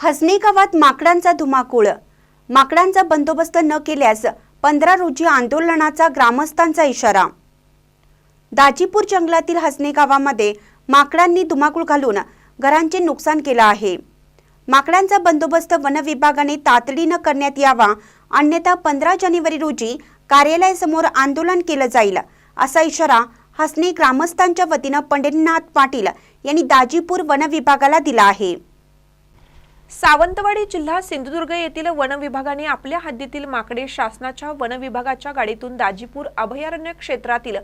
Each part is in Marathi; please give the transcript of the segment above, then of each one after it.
हसने गावात माकडांचा धुमाकूळ. माकडांचा बंदोबस्त न केल्यास पंधरा रोजी आंदोलनाचा ग्रामस्थांचा इशारा. दाजीपूर जंगलातील हसने गावामध्ये माकडांनी धुमाकूळ घालून घरांचे नुकसान केलं आहे. माकडांचा बंदोबस्त वन विभागाने तातडीनं करण्यात यावा अन्यथा पंधरा जानेवारी रोजी कार्यालयासमोर आंदोलन केलं जाईल असा इशारा हसने ग्रामस्थांच्या वतीनं पंढरीनाथ पाटील यांनी दाजीपूर वन विभागाला दिला आहे. सावंतवाडी जिल्हा सिंधुदुर्ग येथील वन विभागाने आपल्या हद्दीतील माकडे शासनाच्या वन विभागाच्या गाडीतून दाजीपूर अभयारण्य क्षेत्रातील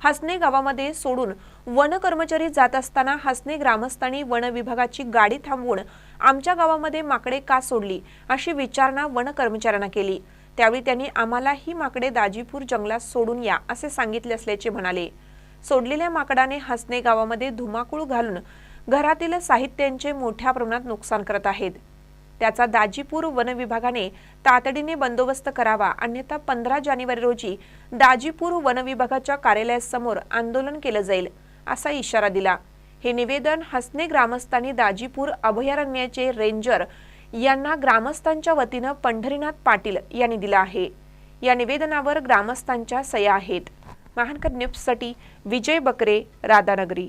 हसने गावामध्ये सोडून वन कर्मचारी जात असताना हसने ग्रामस्थांनी वन विभागाची गाडी थांबवून आमच्या गावामध्ये माकडे का सोडली अशी विचारणा वन कर्मचाऱ्यांना केली. त्यावेळी त्यांनी आम्हाला ही माकडे दाजीपूर जंगलात सोडून या असे सांगितले असल्याचे म्हणाले. सोडलेल्या माकडाने हसने गावामध्ये धुमाकूळ घालून घरातील साहित्यांचे मोठ्या प्रमाणात नुकसान करत आहेत. त्याचा दाजीपूर वन विभागाने तातडीने बंदोबस्त करावा अन्यथा पंधरा जानेवारी रोजी दाजीपूर वन विभागाच्या कार्यालयासमोर आंदोलन केलं जाईल असा इशारा दिला. हे निवेदन हसने ग्रामस्थांनी दाजीपूर अभयारण्याचे रेंजर यांना ग्रामस्थांच्या वतीनं पंढरीनाथ पाटील यांनी दिलं आहे. या निवेदनावर ग्रामस्थांच्या सह्या आहेत. महानकर न्यूजसाठी विजय बकरे राधानगरी.